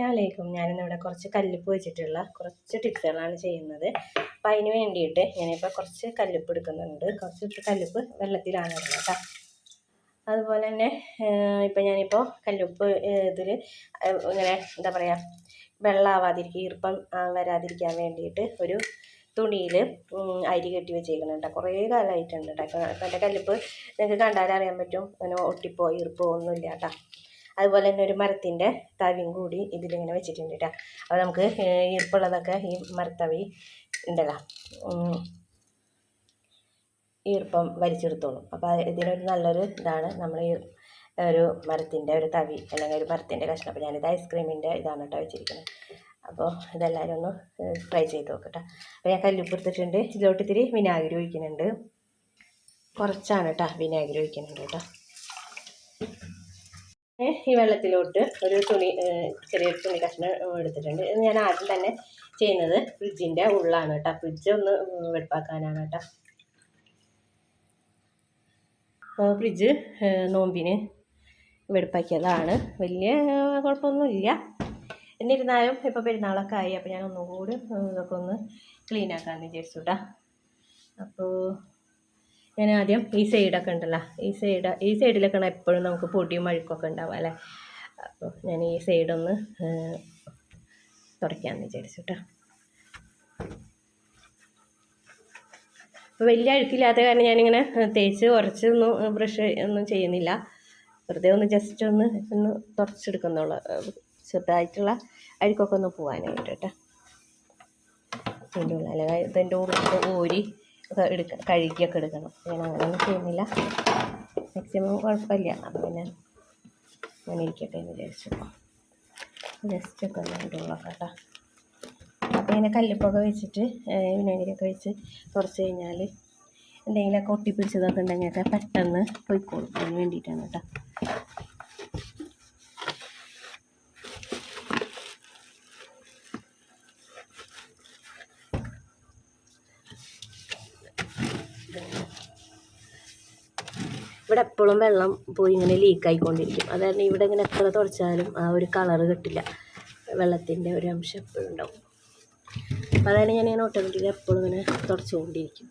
അസ്സാമലൈക്കും ഞാനിന്നിവിടെ കുറച്ച് കല്ലുപ്പ് വെച്ചിട്ടുള്ള കുറച്ച് ടിപ്സുകളാണ് ചെയ്യുന്നത്. അപ്പം അതിന് വേണ്ടിയിട്ട് ഞാനിപ്പോൾ കുറച്ച് കല്ലുപ്പ് എടുക്കുന്നുണ്ട്. കുറച്ച് കല്ലുപ്പ് വെള്ളത്തിലാണ് കേട്ടോ. അതുപോലെ തന്നെ ഇപ്പം ഞാനിപ്പോൾ കല്ലുപ്പ് ഇതിൽ ഇങ്ങനെ എന്താ പറയുക വെള്ളമാവാതിരിക്കുക ഈർപ്പം വരാതിരിക്കാൻ വേണ്ടിയിട്ട് ഒരു തുണിയിൽ അരി കെട്ടി വെച്ചേക്കുന്നുണ്ട് കുറേ കാലമായിട്ടുണ്ട് കേട്ടോ. എന്റെ കല്ലുപ്പ് നിങ്ങൾക്ക് കണ്ടാലറിയാൻ പറ്റും. അങ്ങനെ ഒട്ടിപ്പോ ഈർപ്പോ ഒന്നുമില്ല കേട്ടോ. അതുപോലെ തന്നെ ഒരു മരത്തിന്റെ തവിയും കൂടി ഇതിലിങ്ങനെ വെച്ചിട്ടുണ്ട് കേട്ടോ അപ്പോൾ നമുക്ക് ഈർപ്പുള്ളതൊക്കെ ഈ മരത്തവി ഉണ്ടല്ലോ. ഈർപ്പം വലിച്ചെടുത്തോളും. അപ്പോൾ ഇതിനൊരു നല്ലൊരു ഇതാണ് നമ്മൾ ഈ ഒരു മരത്തിന്റെ ഒരു തവി അല്ലെങ്കിൽ ഒരു മരത്തിന്റെ കഷ്ണം. അപ്പോൾ ഞാനിത് ഐസ്ക്രീമിന്റെ ഇതാണ് കേട്ടോ വെച്ചിരിക്കുന്നത്. അപ്പോൾ ഇതെല്ലാവരും ഒന്ന് ട്രൈ ചെയ്ത് നോക്കട്ടെ അപ്പോൾ ഞാൻ കല്ലുപ്പ് എടുത്തിട്ടുണ്ട്. ഇതിലോട്ട് ഇത്തിരി വിനാഗിരി ഒഴിക്കുന്നുണ്ട്. കുറച്ചാണ് കേട്ടോ വിനാഗിരി ഒഴിക്കുന്നുണ്ട് കേട്ടോ ഈ വെള്ളത്തിലോട്ട് ഒരു തുണി ചെറിയൊരു തുണി കഷ്ണം എടുത്തിട്ടുണ്ട്. ഇത് ഞാൻ ആദ്യം തന്നെ ചെയ്യുന്നത് ഫ്രിഡ്ജിന്റെ ഉള്ളാണ് കേട്ടോ. ഫ്രിഡ്ജ് ഒന്ന് വെടുപ്പാക്കാനാണ് കേട്ടോ. ഫ്രിഡ്ജ് നോമ്പിന് വെടുപ്പാക്കിയതാണ്. വലിയ കുഴപ്പമൊന്നുമില്ല. എന്നിരുന്നാലും ഇപ്പോൾ പെരുന്നാളൊക്കെ ആയി അപ്പോൾ ഞാൻ ഒന്നുകൂടി ഇതൊക്കെ ഒന്ന് ക്ലീൻ ആക്കാമെന്ന് വിചാരിച്ചു കേട്ടോ. അപ്പോൾ ഞാൻ ആദ്യം ഈ സൈഡൊക്കെ ഉണ്ടല്ലോ. ഈ സൈഡ് ഈ സൈഡിലൊക്കെയാണ് എപ്പോഴും നമുക്ക് പൊടിയും അഴുക്കൊക്കെ ഉണ്ടാവുക അല്ലേ? അപ്പോൾ ഞാൻ ഈ സൈഡൊന്ന് തുടയ്ക്കാമെന്ന് വിചാരിച്ചു അപ്പോൾ വലിയ അഴുക്കില്ലാത്ത കാരണം ഞാനിങ്ങനെ തേച്ച് ഉരച്ചൊന്നും ബ്രഷ് ഒന്നും ചെയ്യുന്നില്ല. വെറുതെ ഒന്ന് ജസ്റ്റ് ഒന്ന് ഒന്ന് തുടച്ചെടുക്കുന്നുള്ളൂ. ചെറുതായിട്ടുള്ള അഴുക്കൊക്കെ ഒന്ന് പോകാനായിട്ട് കേട്ടോ ഇതിന്റെ ഉള്ളിൽ അല്ലെങ്കിൽ ഇതിന്റെ ഉള്ളിൽ ഊരി എടുക്ക കഴുകിയൊക്കെ എടുക്കണം. ഞാൻ അങ്ങനെയൊന്നും ചെയ്യുന്നില്ല. മാക്സിമം കുഴപ്പമില്ല. അപ്പം പിന്നെ അങ്ങനെ ഇരിക്കട്ടെ എന്ന് വിചാരിച്ചു. ജസ്റ്റ് ഒക്കെ ഒന്ന് കേട്ടോ. അപ്പോൾ ഇങ്ങനെ കല്ലുപ്പൊക്കെ വെച്ചിട്ട് വിനാഗിരിയൊക്കെ വെച്ച് കുറച്ച് കഴിഞ്ഞാൽ എന്തെങ്കിലുമൊക്കെ ഒട്ടിപ്പിടിച്ചതൊക്കെ ഉണ്ടെങ്കിലൊക്കെ പെട്ടെന്ന് പോയിക്കോളും. അതിന് വേണ്ടിയിട്ടാണ് കേട്ടോ. ഇവിടെ എപ്പോഴും വെള്ളം പോയി ഇങ്ങനെ ലീക്ക് ആയിക്കൊണ്ടിരിക്കും. അതായത് ഇവിടെ ഇങ്ങനെ എത്ര തുടച്ചാലും ആ ഒരു കളറ് കിട്ടില്ല. വെള്ളത്തിന്റെ ഒരു അംശം എപ്പോഴും ഉണ്ടാവും. അപ്പോൾ അതായത് ഞാൻ ഇങ്ങനെ ഓട്ടോമാറ്റിക് എപ്പോഴും ഇങ്ങനെ തുടച്ചുകൊണ്ടിരിക്കും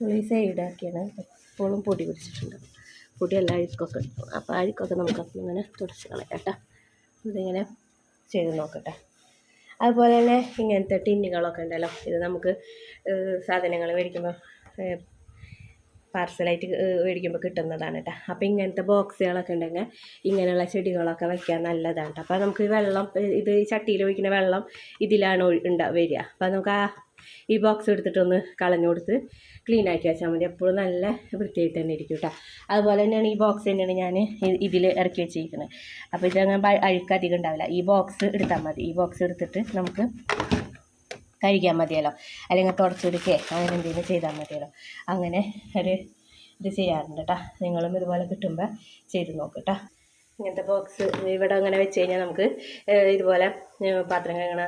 ഈ സൈഡാക്കിയാണ് എപ്പോഴും പൊടി പിടിച്ചിട്ടുണ്ട് പൊടി എല്ലാ അഴുക്കൊക്കെ. ഉണ്ടാവും അപ്പോൾ അഴുക്കൊക്കെ നമുക്ക് അപ്പം ഇങ്ങനെ തുടച്ച് കളയാം കേട്ടോ. ഇതിങ്ങനെ ചെയ്ത് നോക്കട്ടെ. അതുപോലെ തന്നെ ഇങ്ങനത്തെ ടിന്നുകളൊക്കെ ഉണ്ടല്ലോ. ഇത് നമുക്ക് സാധനങ്ങൾ മേടിക്കുമ്പോൾ പാർസലായിട്ട് മേടിക്കുമ്പോൾ കിട്ടുന്നതാണ് കേട്ടോ അപ്പോൾ ഇങ്ങനത്തെ ബോക്സുകളൊക്കെ ഉണ്ടെങ്കിൽ ഇങ്ങനെയുള്ള ചെടികളൊക്കെ വയ്ക്കാൻ നല്ലതാണ് കേട്ടോ അപ്പോൾ നമുക്ക് വെള്ളം ഇത് ചട്ടിയിൽ ഒഴിക്കുന്ന വെള്ളം ഇതിലാണ് ഉണ്ടാ വരിക. അപ്പോൾ നമുക്ക് ആ ഈ ബോക്സ് എടുത്തിട്ടൊന്ന് കളഞ്ഞു കൊടുത്ത് ക്ലീൻ ആക്കി വെച്ചാൽ മതി. എപ്പോഴും നല്ല വൃത്തിയായിട്ട് തന്നെ ഇരിക്കും കേട്ടോ അതുപോലെ തന്നെയാണ് ഈ ബോക്സ് തന്നെയാണ് ഞാൻ ഇതിൽ ഇറക്കി വെച്ചിരിക്കുന്നത്. അപ്പോൾ ഇതങ്ങനെ അഴുക്ക് അധികം ഉണ്ടാവില്ല. ഈ ബോക്സ് എടുത്താൽ മതി. ഈ ബോക്സ് എടുത്തിട്ട് നമുക്ക് കഴിക്കാൻ മതിയല്ലോ. അല്ലെങ്കിൽ തുടച്ചെടുക്കേ അങ്ങനെ എന്തെങ്കിലും ചെയ്താൽ മതിയല്ലോ. അങ്ങനെ ഒരു ഇത് ചെയ്യാറുണ്ട് കേട്ടോ നിങ്ങളും ഇതുപോലെ കിട്ടുമ്പോൾ ചെയ്ത് നോക്ക് ഇങ്ങനത്തെ ബോക്സ് ഇവിടെ അങ്ങനെ വെച്ച് കഴിഞ്ഞാൽ നമുക്ക് ഇതുപോലെ പാത്രം കഴുകണ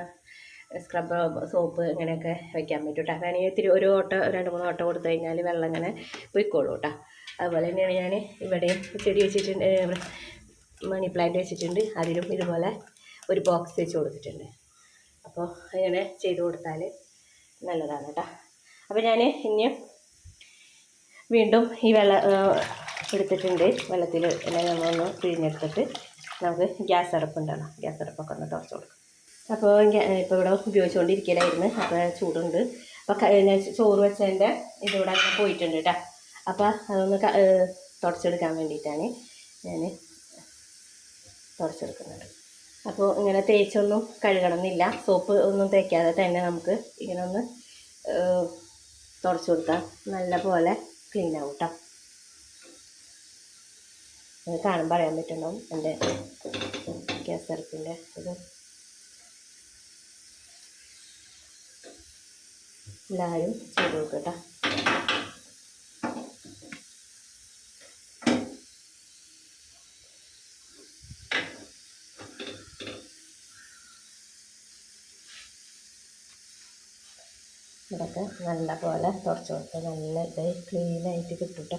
സ്ക്രബ് സോപ്പ് ഇങ്ങനെയൊക്കെ വയ്ക്കാൻ പറ്റും കേട്ടോ വേണമെങ്കിൽ ഇത്തിരി ഒരു ഓട്ട രണ്ട് മൂന്ന് ഓട്ട കൊടുത്തു കഴിഞ്ഞാൽ വെള്ളം ഇങ്ങനെ പൊയ്ക്കോളൂ കേട്ടോ അതുപോലെ തന്നെയാണ് ഞാൻ ഇവിടെയും ചെടി വെച്ചിട്ടുണ്ട് മണി പ്ലാന്റ് വെച്ചിട്ടുണ്ട്. അതിലും ഇതുപോലെ ഒരു ബോക്സ് വെച്ച് കൊടുത്തിട്ടുണ്ട്. അപ്പോൾ ഇങ്ങനെ ചെയ്ത് കൊടുത്താൽ നല്ലതാണ് കേട്ടോ അപ്പോൾ ഞാൻ ഇനി വീണ്ടും ഈ വെള്ളം എടുത്തിട്ടുണ്ട്. വെള്ളത്തിൽ എല്ലാം നമ്മളൊന്ന് പിഴിഞ്ഞെടുത്തിട്ട് നമുക്ക് ഗ്യാസ് അടുപ്പുണ്ടല്ലോ ഗ്യാസ് അടപ്പൊക്കെ ഒന്ന് തുറച്ച് കൊടുക്കാം. അപ്പോൾ ഇപ്പോൾ ഇവിടെ ഉപയോഗിച്ചുകൊണ്ടിരിക്കലായിരുന്നു അപ്പോൾ ചൂടുണ്ട്. അപ്പോൾ ഞാൻ ചോറ് വെച്ചതിന്റെ ഇതിവിടെ അങ്ങനെ പോയിട്ടുണ്ട് കേട്ടോ അപ്പോൾ അതൊന്ന് തുടച്ചെടുക്കാൻ വേണ്ടിയിട്ടാണ് ഞാൻ തുടച്ചെടുക്കുന്നത്. അപ്പോൾ ഇങ്ങനെ തേച്ചൊന്നും കഴുകണമെന്നില്ല. സോപ്പ് ഒന്നും തേക്കാതെ തന്നെ നമുക്ക് ഇങ്ങനെ ഒന്ന് തുടച്ചു കൊടുക്കാം. നല്ല പോലെ ക്ലീൻ ആവും കേട്ടോ കാണുമ്പോൾ അറിയാൻ പറ്റുന്നുണ്ടാവും. എന്റെ ഗ്യാസ് അടുപ്പിന്റെ ഇത്. എല്ലാവരും ചെയ്ത് നോക്കുക ഇതൊക്കെ നല്ല പോലെ തുടച്ച് കൊടുത്ത് നല്ല ഇത് ക്ലീനായിട്ട് കിട്ടുട്ടോ.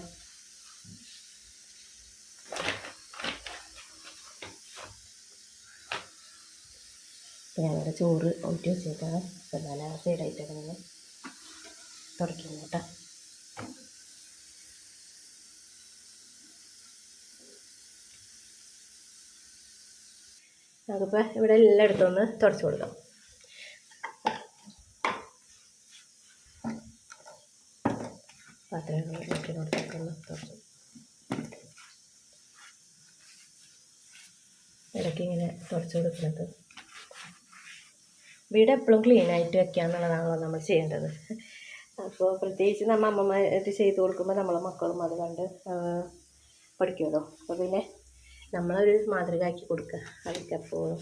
ഞങ്ങളുടെ ചോറ് ഊറ്റി വെച്ചേക്കാം അപ്പോൾ നല്ല സൈഡായിട്ടൊക്കെ തുടയ്ക്കുന്നു കേട്ടോ നമുക്കിപ്പോൾ ഇവിടെ എല്ലാം ഒന്ന് തുടച്ച് കൊടുക്കാം. പാത്രങ്ങൾ തുടച്ചു. ഇടയ്ക്ക് ഇങ്ങനെ തുടച്ചു കൊടുക്കുന്നത്. വീട് എപ്പോഴും ക്ലീൻ ആയിട്ട് വെക്കുക എന്നുള്ളതാണല്ലോ നമ്മൾ ചെയ്യേണ്ടത്. അപ്പോൾ പ്രത്യേകിച്ച് നമ്മൾ അമ്മമാര് ചെയ്ത് കൊടുക്കുമ്പോൾ നമ്മളെ മക്കളും അത് കണ്ട് പഠിക്കുമല്ലോ. അപ്പോൾ പിന്നെ നമ്മളൊരു മാതൃക ആക്കി കൊടുക്കുക അവർക്ക് എപ്പോഴും.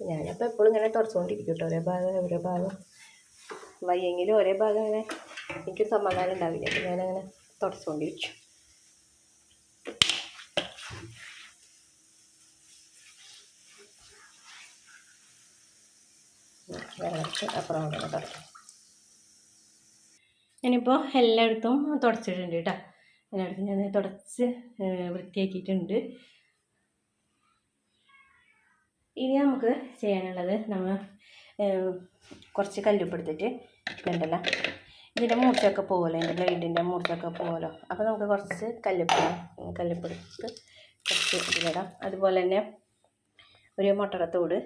ഞാനപ്പോൾ എപ്പോഴും ഇങ്ങനെ തുറച്ചുകൊണ്ടിരിക്കും കേട്ടോ. ഓരോ ഭാഗം ഓരോ ഭാഗം. വയ്യെങ്കിലും ഒരേ ഭാഗം ഇങ്ങനെ എനിക്ക് സമാധാനം ഉണ്ടാവില്ല. അപ്പോൾ ഞാനങ്ങനെ തുടച്ചുകൊണ്ടിരിക്കും വെള്ളത്തിൽ അപ്പുറം തുടയ്ക്കും ഞാനിപ്പോൾ എല്ലായിടത്തും തുടച്ചിട്ടുണ്ട് കേട്ടോ എല്ലായിടത്തും ഞാൻ തുടച്ച് വൃത്തിയാക്കിയിട്ടുണ്ട്. ഇനി നമുക്ക് ചെയ്യാനുള്ളത് നമ്മൾ കുറച്ച് കല്ലുപ്പെടുത്തിട്ട് ഇതുണ്ടല്ലോ. ഇതിന്റെ മൂർച്ചയൊക്കെ പോകുമല്ലോ എന്റെ ബ്ലേഡിന്റെ മൂർച്ചയൊക്കെ പോകുമല്ലോ അപ്പോൾ നമുക്ക് കുറച്ച് കല്ലുപ്പിടാം. കല്ലുപ്പെടുത്ത് കുറച്ച് ഇതിലിടാം. അതുപോലെ തന്നെ ഒരു മുട്ടടത്തോട്. തോട്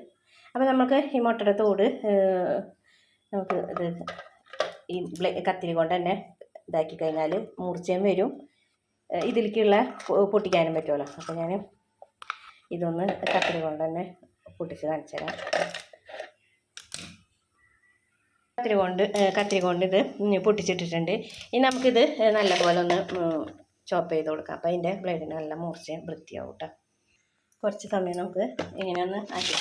അപ്പോൾ നമുക്ക് ഈ മുട്ടടത്തോട് നമുക്ക് ഇത് ഈ കത്തിരി കൊണ്ട് തന്നെ ഇതാക്കി കഴിഞ്ഞാൽ മൂർച്ചയും വരും. ഇതിലേക്കുള്ള പൊട്ടിക്കാനും പറ്റുമല്ലോ. അപ്പോൾ ഞാൻ ഇതൊന്ന് കത്തിരി കൊണ്ട് തന്നെ പൊട്ടിച്ച് കാണിച്ചു തരാം കത്തിരി കൊണ്ട് കത്തിരി കൊണ്ട് ഇത് പൊട്ടിച്ചിട്ടിട്ടുണ്ട്. ഇനി നമുക്കിത് നല്ലപോലെ ഒന്ന് ചോപ്പ് ചെയ്ത് കൊടുക്കാം. അപ്പോൾ അതിന്റെ ബ്ലേഡിന് നല്ല മൂർച്ചയും വൃത്തിയാവും കേട്ടോ കുറച്ച് സമയം നമുക്ക് ഇങ്ങനെ ഒന്ന് ആക്കി.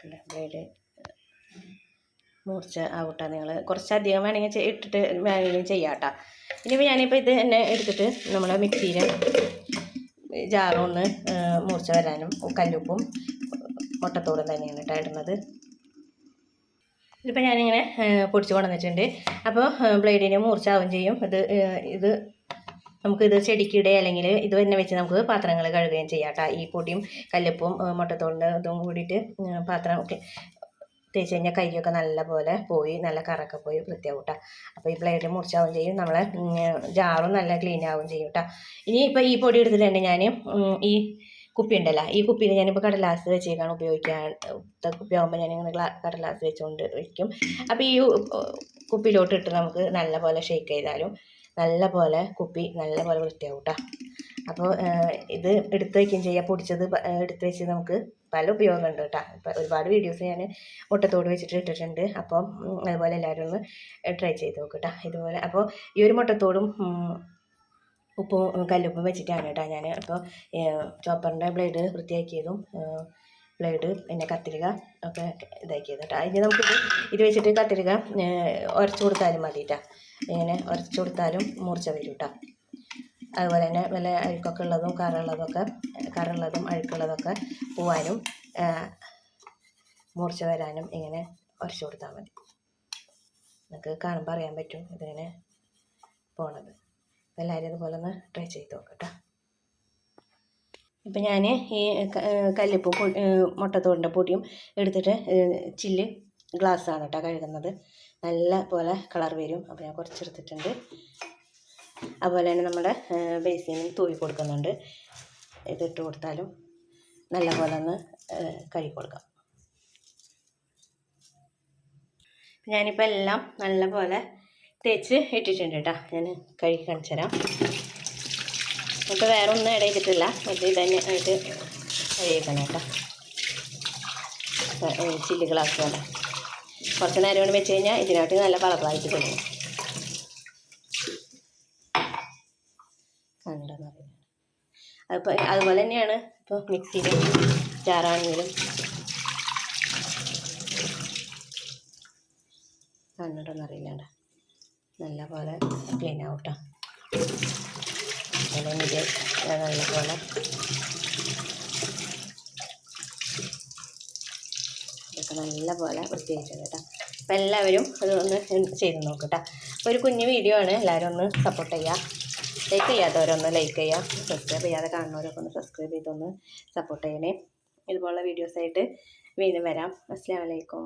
കണ്ടോ, ബ്ലേഡ് മൂർച്ച ആവട്ടെ നിങ്ങൾ കുറച്ചധികം വേണമെങ്കിൽ ഇട്ടിട്ട് വേണമെങ്കിലും ചെയ്യാം കേട്ടോ ഇനിയിപ്പോൾ ഞാനിപ്പോൾ ഇത് തന്നെ എടുത്തിട്ട് നമ്മളെ മിക്സിയിൽ ജാറൊന്ന് മൂർച്ച വരാനും കല്ലുപ്പും മുട്ടത്തോടും തന്നെയാണ് കേട്ടോ ഇടുന്നത്. ഇതിപ്പോൾ ഞാനിങ്ങനെ പൊടിച്ച് കൊണ്ടുവന്നിട്ടുണ്ട്. അപ്പോൾ ബ്ലേഡിന് മൂർച്ചാവും ചെയ്യും. ഇത് ഇത് നമുക്കിത് ചെടിക്കിടെ അല്ലെങ്കിൽ ഇത് തന്നെ വെച്ച് നമുക്ക് പാത്രങ്ങൾ കഴുകുകയും ചെയ്യാം കേട്ടോ ഈ പൊടിയും കല്ലുപ്പും മുട്ടത്തോണ്ട് ഇതും കൂടിയിട്ട് പാത്രം തേച്ച് കഴിഞ്ഞാൽ കൈയൊക്കെ നല്ലപോലെ പോയി നല്ല കറക്കെ പോയി വൃത്തിയാവും കേട്ടോ അപ്പോൾ ഈ പ്ലേറ്റ് മുറിച്ചാവും ചെയ്യും നമ്മളെ ജാറും നല്ല ക്ലീൻ ആവും ചെയ്യും കേട്ടോ ഇനി ഇപ്പോൾ ഈ പൊടി എടുത്തിട്ട് തന്നെ ഞാൻ ഈ കുപ്പി ഉണ്ടല്ലോ ഈ കുപ്പിയിൽ ഞാനിപ്പോൾ കടലാസ് വെച്ചേക്കാണ് ഉപയോഗിക്കാൻ കുപ്പി ആകുമ്പോൾ ഞാനിങ്ങനെ കടലാസ് വെച്ചുകൊണ്ട് വയ്ക്കും അപ്പോൾ ഈ കുപ്പിയിലോട്ട് ഇട്ട് നമുക്ക് നല്ലപോലെ ഷേക്ക് ചെയ്താലും നല്ല പോലെ കുപ്പി നല്ല പോലെ വൃത്തിയാവും കേട്ടോ അപ്പോൾ ഇത് എടുത്ത് വയ്ക്കുകയും ചെയ്യാം. പൊടിച്ചത് എടുത്ത് വെച്ച് നമുക്ക് പല ഉപയോഗമുണ്ട് കേട്ടോ. ഇപ്പം ഒരുപാട് വീഡിയോസ് ഞാൻ മുട്ടത്തോട് വെച്ചിട്ട് ഇട്ടിട്ടുണ്ട്. അപ്പം അതുപോലെ എല്ലാവരും ഒന്ന് ട്രൈ ചെയ്ത് നോക്ക് കേട്ടോ. ഇതുപോലെ അപ്പോൾ ഈ ഒരു മുട്ടത്തോടും ഉപ്പും കല്ലുപ്പും വെച്ചിട്ടാണ് കേട്ടോ ഞാൻ അപ്പോൾ ചോപ്പറിന്റെ ബ്ലേഡ് വൃത്തിയാക്കിയതും ബ്ലേഡ് പിന്നെ കത്തിരിക ഒക്കെ ഇതാക്കിയത് കേട്ടോ. ഇനി നമുക്ക് ഇത് വെച്ചിട്ട് കത്തിരിക ഉരച്ചു കൊടുത്താലും മതി കേട്ടോ ഇങ്ങനെ ഉരച്ചു കൊടുത്താലും മൂർച്ച വരും കേട്ടോ അതുപോലെ തന്നെ വല്ല അഴുക്കൊക്കെ ഉള്ളതും കറുള്ളതൊക്കെ കറുള്ളതും അഴുക്കുള്ളതൊക്കെ പോവാനും മൂർച്ച വരാനും ഇങ്ങനെ ഉരച്ചു കൊടുത്താൽ മതി. നിങ്ങൾക്ക് കാണുമ്പോൾ അറിയാൻ പറ്റും ഇതിങ്ങനെ പോണത്. എല്ലാവരും ഇതുപോലെ ഒന്ന് ട്രൈ ചെയ്ത് നോക്കട്ടോ ഇപ്പം ഞാൻ ഈ കല്ലിപ്പൂ മുട്ടത്തോടിന്റെ പൊടിയും എടുത്തിട്ട് ചില്ല് ഗ്ലാസ്സാണ് കേട്ടോ കഴുകുന്നത്. നല്ല പോലെ കളർ വരും. അപ്പോൾ ഞാൻ കുറച്ചെടുത്തിട്ടുണ്ട്. അതുപോലെ തന്നെ നമ്മുടെ ബേസിനും തൂവി കൊടുക്കുന്നുണ്ട്. ഇതിട്ട് കൊടുത്താലും നല്ല പോലെ ഒന്ന് കഴുകി കൊടുക്കാം. ഞാനിപ്പോൾ എല്ലാം നല്ല പോലെ തേച്ച് ഇട്ടിട്ടുണ്ട് കേട്ടോ. ഞാൻ കഴുകി കാണിച്ചു തരാം. എന്നിട്ട് വേറെ ഒന്നും ഇട ചെയ്തിട്ടില്ല. ഇത് തന്നെ ആയിട്ട് കഴുകിക്കണം കേട്ടോ. ചില്ലി ഗ്ലാസ് പോലെ. കുറച്ച് നേരം കൊണ്ട് വെച്ച് കഴിഞ്ഞാൽ ഇതിനകത്ത് നല്ല കളറായിട്ട് തുടങ്ങും കണ്ടെന്നറിയില്ല അതിപ്പോൾ അതുപോലെ തന്നെയാണ് ഇപ്പോൾ മിക്സിയിലും ജാറാണെങ്കിലും കണ്ടിട്ടൊന്നറിയില്ല നല്ല പോലെ ക്ലീൻ ആവട്ടോ അതുപോലെ നല്ല പോലെ ഒക്കെ നല്ലപോലെ വൃത്തിയായിട്ടുണ്ട് കേട്ടോ. അപ്പോൾ എല്ലാവരും അതൊന്ന് ചെയ്ത് നോക്കുക കേട്ടോ അപ്പോൾ ഒരു കുഞ്ഞു വീഡിയോ ആണ്. എല്ലാവരും ഒന്ന് സപ്പോർട്ട് ചെയ്യുക. ലൈക്ക് ചെയ്യാത്തവരൊന്ന് ലൈക്ക് ചെയ്യുക. സബ്സ്ക്രൈബ് ചെയ്യാതെ കാണുന്നവരൊക്കെ ഒന്ന് സബ്സ്ക്രൈബ് ചെയ്തൊന്ന് സപ്പോർട്ട് ചെയ്യണേ. ഇതുപോലുള്ള വീഡിയോസായിട്ട് വീണ്ടും വരാം. അസ്സാം വലൈക്കും